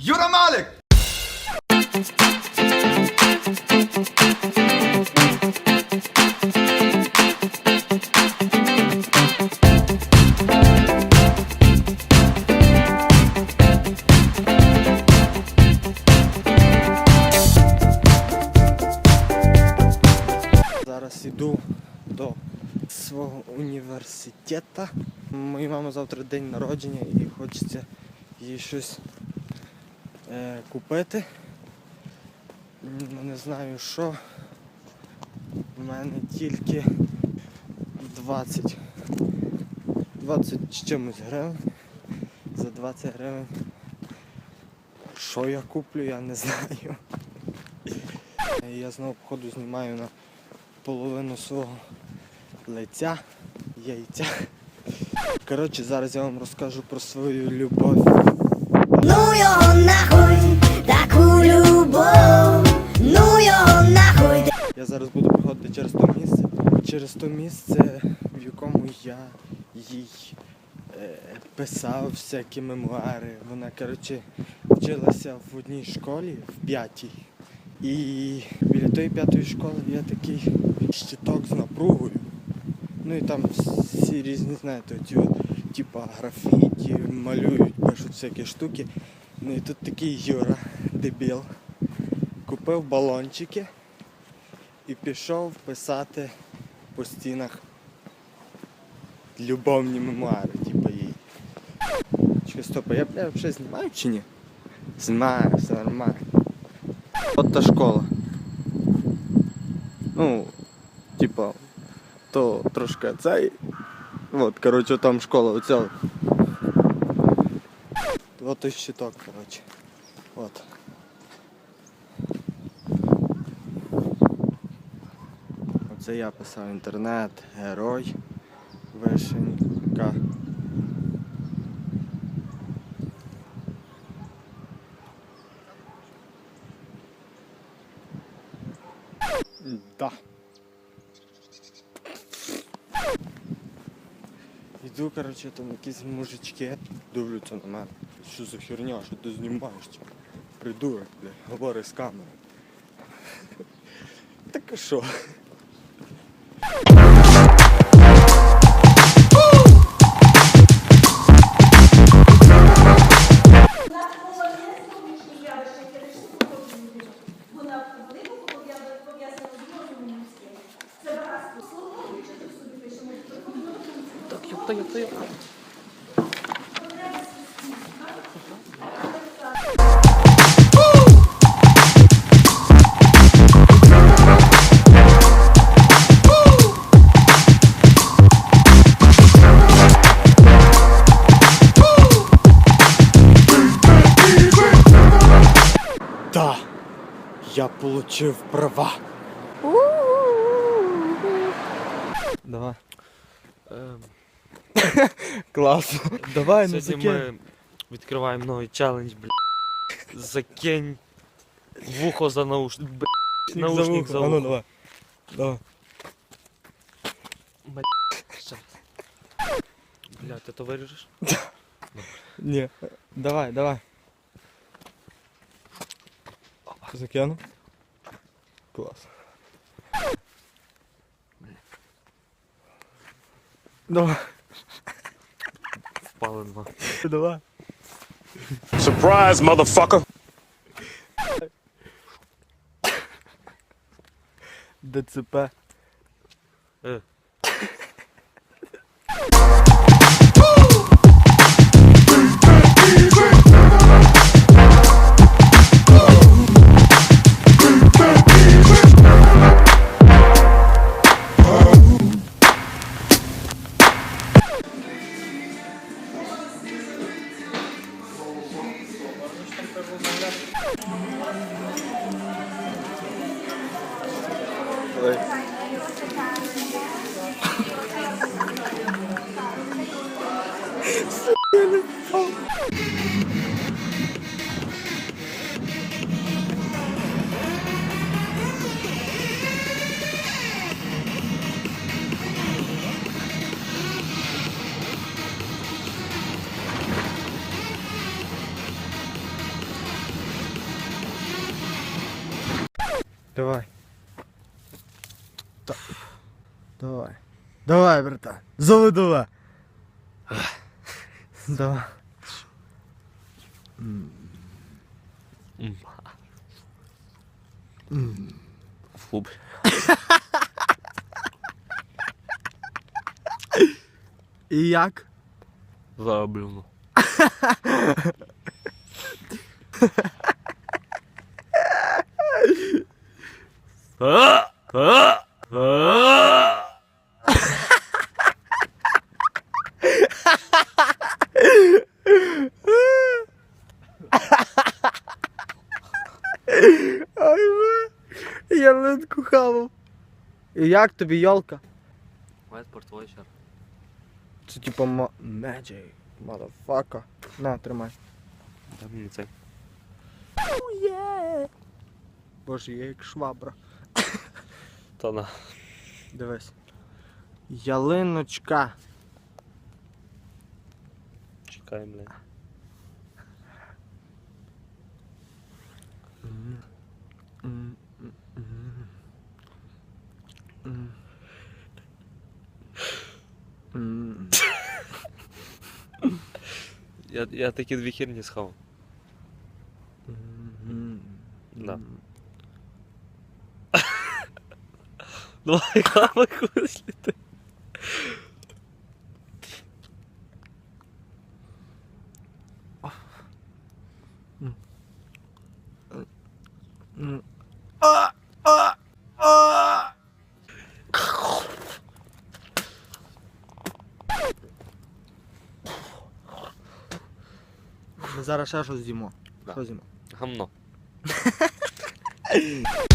Юра Малик! Зараз іду до свого університету. Моїй мами завтра день народження і хочеться їй щось купити. Не знаю що. У мене тільки 20. 20 з чимось гривень. За 20 гривень. Що я куплю, я не знаю. Я знову походу знімаю на половину свого лиця, яйця. Коротше, зараз я вам розкажу про свою любов. Я зараз буду проходити через то місце. Через то місце, в якому я їй е, писав всякі мемуари. Вона, коротше, вчилася в одній школі, в п'ятій. І біля тої п'ятої школи є такий щиток з напругою. Ну і там всі різні, знаєте, ті, от, типа графіті, малюють, пишуть всякі штуки. Ну і тут такий Юра, дебіл, купив балончики і пішов писати по стінах любовні мемуари, типа їй. Чекай, стоп, а я бля, взагалі знімаю чи ні? Знімаю, все нормально. От та школа. Ну, типа, то трошки цей. От, коротше, там школа, оця. От той щиток, коротше. От. Оце я писав інтернет, герой, вишенька. Да. Іду, коротше, там якісь мужички дивляться на мене. Що за херня, що ти знімаєш? Придурок, бля, говори з камерою. Так а що? Так, ёпта, ёпта, ёпта. Да, я получив права. Давай. Ем, Клас. Давай, ну Сьогодні закинь. ми відкриваємо новий челендж, бля. Закинь вухо за наушник. Бля. Наушник за А ну вухо. давай. Давай. Бля. Ще. Бля, ти то виріжеш? Ні. Давай, давай. Закину. Клас. Давай, Впали два. давай. Surprise, motherfucker. ДЦП. Е. Давай. Та- Давай. Давай, братан. Зови давай. Фу. І як? Заблюну. А! А! А! Ай ви. Ялинку хавав. І як тобі йолка? Веспорт вечір. Це типа ма... Magic, motherfucker. На, тримай. Дай мені цей. Боже, я як швабра. Та на. Дивись. Ялиночка. Чекай, блядь. Я, я такі дві херні схав. Да. Давай камерку сліти. М. А! А! А! Ми зараз ще щось з'їмо. Да. Що з'їмо? Гамно.